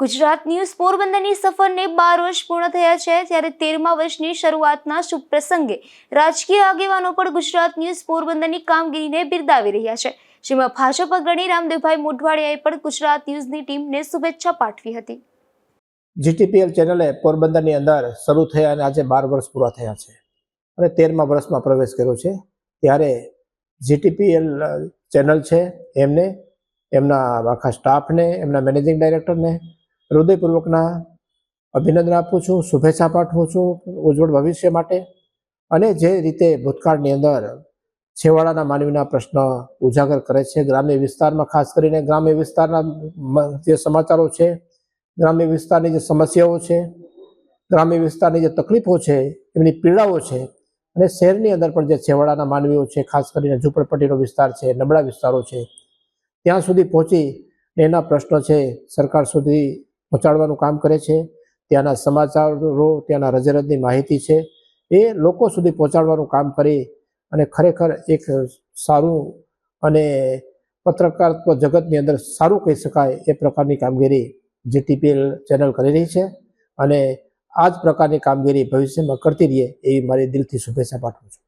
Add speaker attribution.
Speaker 1: Gujarat news પોરબંદરની સફરને બાર વર્ષ પૂર્ણ થયા છે ત્યારે તેરમા વર્ષની શરૂઆતના શુભ પ્રસંગે રાજકીય આગેવાનો પણ ગુજરાત ન્યૂઝ પોરબંદરની કામગીરીને બિરદાવી રહ્યા છે. જેમાં ભાજપ અગ્રણી રામદેવભાઈ મોઢવાડિયાએ પણ ગુજરાત ન્યૂઝની ટીમને શુભેચ્છા પાઠવી હતી.
Speaker 2: જીટીપીએલ ચેનલે પોરબંદરની અંદર શરૂ થયા અને આજે બાર વર્ષ પૂરા થયા છે અને તેરમા વર્ષમાં પ્રવેશ કર્યો છે. ત્યારે જીટીપીએલ ચેનલ છે એમને, એમના આખા સ્ટાફને, એમના મેનેજિંગ ડાયરેક્ટરને હૃદયપૂર્વકના અભિનંદન આપું છું, શુભેચ્છા પાઠવું છું ઉજ્જવળ ભવિષ્ય માટે. અને જે રીતે ભૂતકાળની અંદર છેવાડાના માનવીના પ્રશ્ન ઉજાગર કરે છે, ગ્રામ્ય વિસ્તારમાં ખાસ કરીને ગ્રામ્ય વિસ્તારના જે સમાચારો છે, ગ્રામ્ય વિસ્તારની જે સમસ્યાઓ છે, ગ્રામ્ય વિસ્તારની જે તકલીફો છે, એમની પીડાઓ છે અને શહેરની અંદર પણ જે છેવાડાના માનવીઓ છે, ખાસ કરીને ઝૂંપડપટ્ટીનો વિસ્તાર છે, નબળા વિસ્તારો છે, ત્યાં સુધી પહોંચી એના પ્રશ્નો છે, સરકાર સુધી પહોંચાડવાનું કામ કરે છે. ત્યાંના સમાચારો, ત્યાંના રજરજની માહિતી છે. એ લોકો સુધી પહોંચાડવાનું કામ કરી અને ખરેખર એક સારું અને પત્રકારત્વ જગતની અંદર સારું કહી શકાય એ પ્રકારની કામગીરી જીટીપીએલ ચેનલ કરી રહી છે અને આ જ પ્રકારની કામગીરી ભવિષ્યમાં કરતી રહીએ એવી મારી દિલથી શુભેચ્છા પાઠવું છું.